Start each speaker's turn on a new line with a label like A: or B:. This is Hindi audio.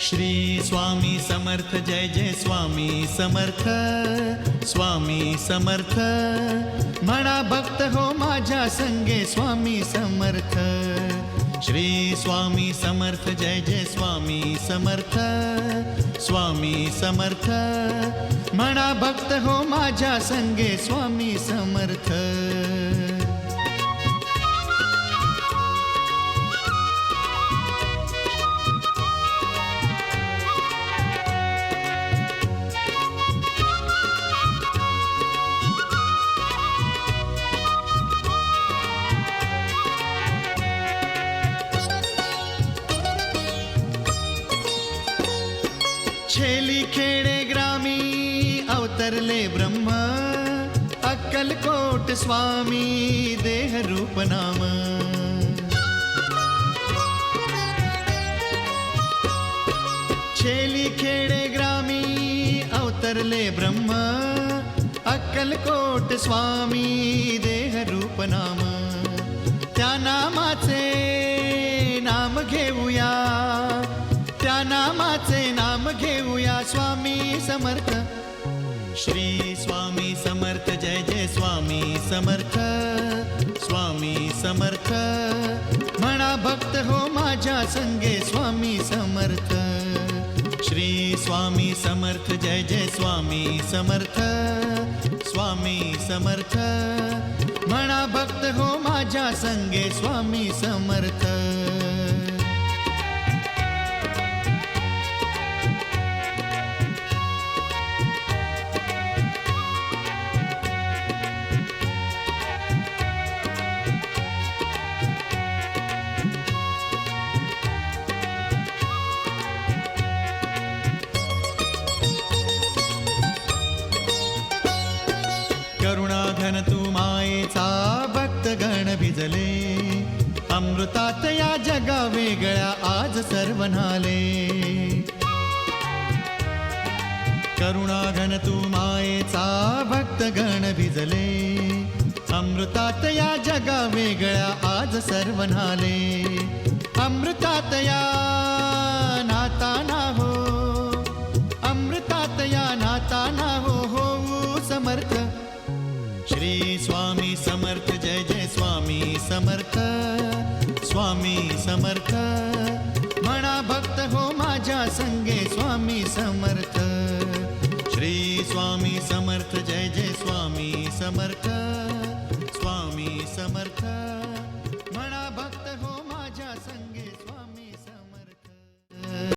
A: श्री स्वामी समर्थ, जय जय स्वामी समर्थ स्वामी समर्थ। म्हणा भक्त हो माझ्या संगे, स्वामी समर्थ। श्री स्वामी समर्थ, जय जय स्वामी समर्थ स्वामी समर्थ। म्हणा भक्त हो माझ्या संगे, स्वामी समर्थ। छेली खेडे ग्रामी अवतरले ब्रह्म अक्कलकोट स्वामी देह रूप नाम। छेली खेडे ग्रामी अवतरले ब्रह्म अक्कलकोट स्वामी देह रूप नाम। त्या नामाचे स्वामी समर्थ। श्री स्वामी समर्थ, जय जय स्वामी समर्थ। स्वामी समर्थ म्हणा भक्त हो माझ्या संगे स्वामी समर्थ। श्री स्वामी समर्थ, जय जय स्वामी समर्थ। स्वामी समर्थ म्हणा भक्त हो माझ्या संगे स्वामी समर्थ। गण भिजले. अमृतात या जगा वेगळ्या आज सर्व नाले करुणाघन तू मायेचा भक्त गण भिजले. अमृतात या जगा वेगळ्या आज सर्व नाले अमृतात या नाता ना हो. अमृतात या नाता ना हो होऊ समर्थ. श्री स्वामी समर्थ, स्वामी समर्थ मना भक्त हो माजा संगे, स्वामी समर्थ. श्री स्वामी समर्थ, जय जय स्वामी समर्थ स्वामी समर्थ.